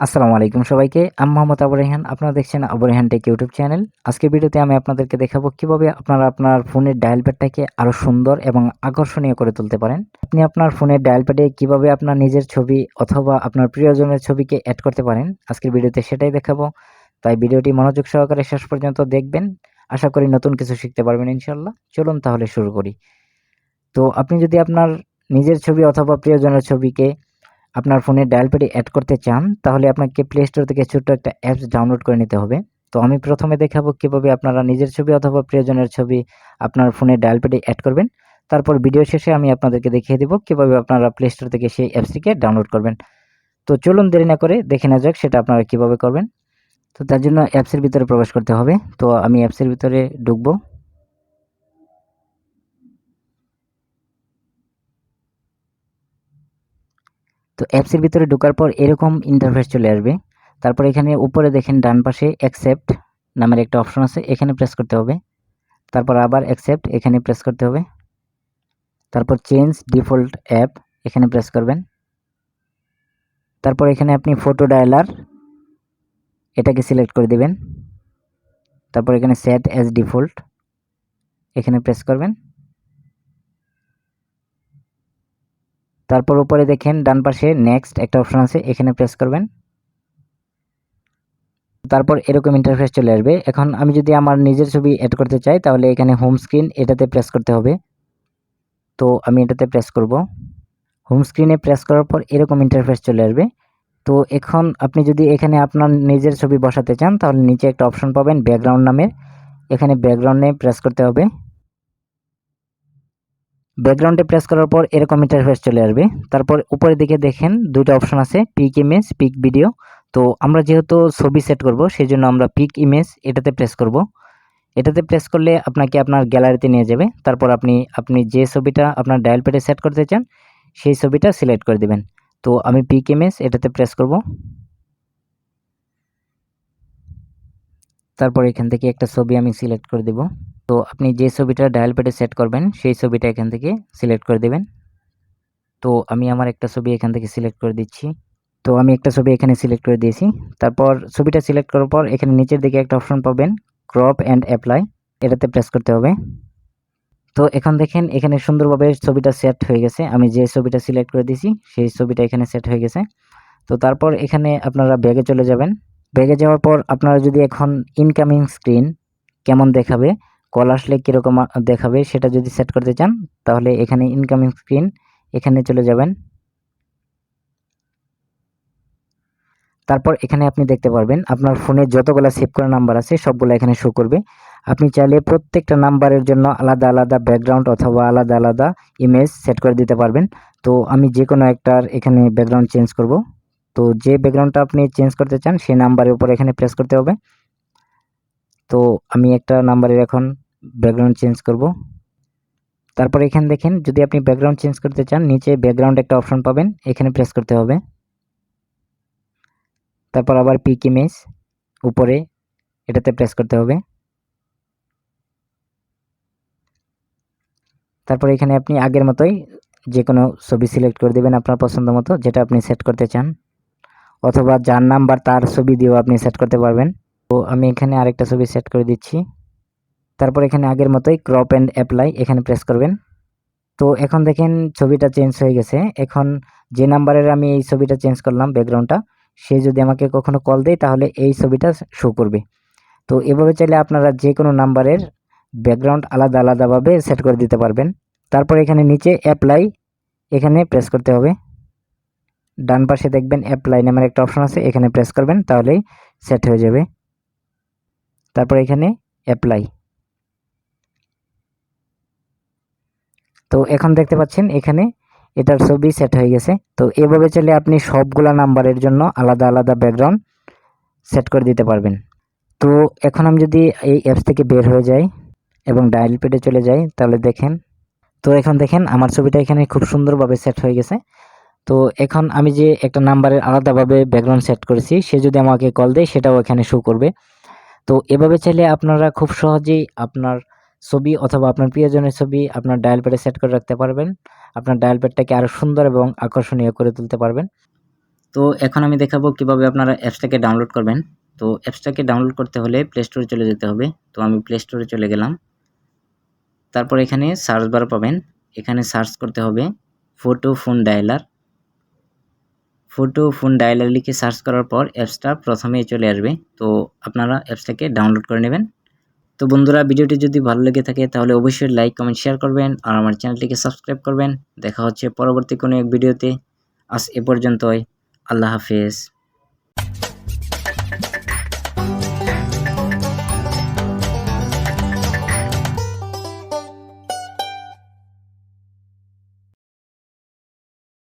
আসসালামু আলাইকুম সবাইকে। আমি মোহাম্মদ আবু রেহান, আপনারা দেখছেন Abu Rehan tech YouTube channel. আজকের ভিডিওতে আমি আপনাদেরকে দেখাবো কীভাবে আপনারা আপনার ফোনের ডায়াল প্যাডটাকে আরও সুন্দর এবং আকর্ষণীয় করে তুলতে পারেন। আপনি আপনার ফোনের ডায়াল প্যাডে কীভাবে আপনার নিজের ছবি অথবা আপনার প্রিয়জনের ছবিকে অ্যাড করতে পারেন, আজকের ভিডিওতে সেটাই দেখাবো। তাই ভিডিওটি মনোযোগ সহকারে শেষ পর্যন্ত দেখবেন। আশা করি নতুন কিছু শিখতে পারবেন ইনশাল্লাহ চলুন তাহলে শুরু করি। তো আপনি যদি আপনার নিজের ছবি অথবা প্রিয়জনের ছবিকে আপনার ফোনে ডায়াল প্যাডে অ্যাড করতে চান, তাহলে আপনাকে প্লে স্টোর থেকে ছোট্ট একটা অ্যাপস ডাউনলোড করে নিতে হবে। তো আমি প্রথমে দেখাবো কীভাবে আপনারা নিজের ছবি অথবা প্রিয়জনের ছবি আপনার ফোনে ডায়াল প্যাডে অ্যাড করবেন। তারপর ভিডিও শেষে আমি আপনাদেরকে দেখিয়ে দেবো কীভাবে আপনারা প্লে স্টোর থেকে সেই অ্যাপসটিকে ডাউনলোড করবেন। তো চলুন দেরি না করে দেখে নেওয়া যাক সেটা আপনারা কীভাবে করবেন। তো তার জন্য অ্যাপসের ভিতরে প্রবেশ করতে হবে। তো আমি অ্যাপসের ভিতরে ঢুকবো। তো অ্যাপসের ভিতরে ঢোকার পর এরকম ইন্টারফেস চলে আসবে। তারপর এখানে উপরে দেখেন ডান পাশে অ্যাকসেপ্ট নামের একটা অপশন আছে, এখানে প্রেস করতে হবে। তারপর আবার অ্যাকসেপ্ট এখানে প্রেস করতে হবে। তারপর চেঞ্জ ডিফল্ট অ্যাপ এখানে প্রেস করবেন। তারপর এখানে আপনি ফটো ডায়ালার এটাকে সিলেক্ট করে দিবেন। তারপর এখানে সেট অ্যাজ ডিফল্ট এখানে প্রেস করবেন। তারপর উপরে দেখেন, ডান পাশে নেক্সট একটা অপশন আছে, এখানে প্রেস করবেন। তারপর এরকম ইন্টারফেস চলে আসবে। এখন আমি যদি আমার নিজের ছবি অ্যাড করতে চাই, তাহলে এখানে হোম স্ক্রিন এটাতে প্রেস করতে হবে। তো আমি এটাতে প্রেস করব। হোম স্ক্রিনে প্রেস করার পর এরকম ইন্টারফেস চলে আসবে। তো এখন আপনি যদি এখানে আপনার নিজের ছবি বসাতে চান, তাহলে নিচে একটা অপশন পাবেন ব্যাকগ্রাউন্ড নামের। এখানে ব্যাকগ্রাউন্ডে প্রেস করতে হবে। ব্যাকগ্রাউন্ডে প্রেস করার পর এরকম ইন্টারফেস চলে আসবে। তারপর উপরের দিকে দেখেন দুইটা অপশন আছে পিক ইমেজ পিক ভিডিও তো আমরা যেহেতু ছবি সেট করব সেই জন্য আমরা পিক ইমেজ এটাতে প্রেস করব। এটাতে প্রেস করলে আপনাকে আপনার গ্যালারিতে নিয়ে যাবে। তারপর আপনি আপনি যে ছবিটা আপনার ডায়াল প্যাডে সেট করতে চান, সেই ছবিটা সিলেক্ট করে দেবেন। তো আমি পিক ইমেজ এটাতে প্রেস করব। তারপর এখান থেকে একটা ছবি আমি সিলেক্ট করে দেব। তো আপনি যে ছবিটা ডায়াল প্যাডে সেট করবেন, সেই ছবিটা এখান থেকে সিলেক্ট করে দেবেন। তো আমি আমার একটা ছবি এখান থেকে সিলেক্ট করে দিচ্ছি। তো আমি একটা ছবি এখানে সিলেক্ট করে দিয়েছি। তারপর ছবিটা সিলেক্ট করার পর এখানে নিচের দিকে একটা অপশন পাবেন ক্রপ অ্যান্ড অ্যাপ্লাই এটাতে প্রেস করতে হবে। তো এখন দেখেন, এখানে সুন্দরভাবে ছবিটা সেট হয়ে গেছে। আমি যে ছবিটা সিলেক্ট করে দিয়েছি, সেই ছবিটা এখানে সেট হয়ে গেছে। তো তারপর এখানে আপনারা ব্যাগে চলে যাবেন। ব্যাগে যাওয়ার পর আপনারা যদি এখন ইনকামিং স্ক্রিন কেমন দেখাবে কল আসলে কীরকম দেখাবে সেটা যদি সেট করতে চান, তাহলে এখানে ইনকামিং স্ক্রিন এখানে চলে যাবেন। তারপর এখানে আপনি দেখতে পারবেন, আপনার ফোনে যতগুলো সেভ করা নাম্বার আছে, সবগুলো এখানে শো করবে। আপনি চাইলে প্রত্যেকটা নাম্বারের জন্য আলাদা আলাদা ব্যাকগ্রাউন্ড অথবা আলাদা আলাদা ইমেজ সেট করে দিতে পারবেন। তো আমি যে কোনো একটার এখানে ব্যাকগ্রাউন্ড চেঞ্জ করব। তো যে ব্যাকগ্রাউন্ডটা আপনি চেঞ্জ করতে চান সেই নাম্বারের উপর এখানে প্রেস করতে হবে। তো আমি একটা নাম্বারের এখন ব্যাকগ্রাউন্ড চেঞ্জ করব। তারপর এখানে দেখেন, যদি আপনি ব্যাকগ্রাউন্ড চেঞ্জ করতে চান, নিচে ব্যাকগ্রাউন্ড একটা অপশন পাবেন, এখানে প্রেস করতে হবে। তারপর আবার পিক ইমেজ উপরে এটাতে প্রেস করতে হবে। তারপর এখানে আপনি আগের মতোই যে কোনো ছবি সিলেক্ট করে দেবেন আপনার পছন্দ মতো, যেটা আপনি সেট করতে চান। অথবা যার নাম্বার তার ছবি দিয়েও আপনি সেট করতে পারবেন। তো আমি এখানে আরেকটা ছবি সেট করে দিচ্ছি। তারপর এখানে আগের মতোই ক্রপ অ্যান্ড অ্যাপ্লাই এখানে প্রেস করবেন। তো এখন দেখেন ছবিটা চেঞ্জ হয়ে গেছে। এখন যে নাম্বারের আমি এই ছবিটা চেঞ্জ করলাম ব্যাকগ্রাউন্ডটা সে যদি আমাকে কখনো কল দেয় তাহলে এই ছবিটা শো করবে। তো এভাবে চাইলে আপনারা যে কোনো নাম্বারের ব্যাকগ্রাউন্ড আলাদা আলাদাভাবে সেট করে দিতে পারবেন। তারপর এখানে নিচে অ্যাপ্লাই এখানে প্রেস করতে হবে। ডান পাশে দেখবেন অ্যাপ্লাই নামের একটা অপশন আছে, এখানে প্রেস করবেন, তাহলেই সেট হয়ে যাবে। তারপর এখানে অ্যাপ্লাই তো এখন দেখতে পাচ্ছেন এখানে এটার ছবি সেট হয়ে গেছে। তো এভাবে চলে আপনি সবগুলা নাম্বারের জন্য আলাদা আলাদা ব্যাকগ্রাউন্ড সেট করে দিতে পারবেন। তো এখন আমি যদি এই অ্যাপস থেকে বের হয়ে যাই এবং ডায়াল পেডে চলে যাই, তাহলে দেখেন, তো এখন দেখেন আমার ছবিটা এখানে খুব সুন্দরভাবে সেট হয়ে গেছে। তো এখন আমি যে একটা নাম্বারের আলাদাভাবে ব্যাকগ্রাউন্ড সেট করেছি, সে যদি আমাকে কল দেয়, সেটাও এখানে শো করবে। তো এভাবে চাইলে আপনারা খুব সহজেই আপনার ছবি অথবা আপনার প্রিয়জনের ছবি আপনার ডায়াল প্যাডে সেট করে রাখতে পারবেন। আপনার ডায়াল প্যাডটাকে আরও সুন্দর এবং আকর্ষণীয় করে তুলতে পারবেন। তো এখন আমি দেখাবো কীভাবে আপনারা অ্যাপসটাকে ডাউনলোড করবেন। তো অ্যাপসটাকে ডাউনলোড করতে হলে প্লে স্টোরে চলে যেতে হবে। তো আমি প্লে স্টোরে চলে গেলাম। তারপর এখানে সার্চ বার পাবেন। এখানে সার্চ করতে হবে photo phone dialer photo phone dialer লিখে সার্চ করার পর অ্যাপসটা প্রথমেই চলে আসবে। তো আপনারা অ্যাপসটাকে ডাউনলোড করে নেবেন। তো বন্ধুরা, ভিডিওটি যদি ভালো লেগে থাকে, তাহলে অবশ্যই লাইক কমেন্ট শেয়ার করবেন আর আমার চ্যানেলটিকে সাবস্ক্রাইব করবেন। দেখা হচ্ছে পরবর্তী কোনো এক ভিডিওতে। আজ এ পর্যন্তই। আল্লাহ হাফেজ।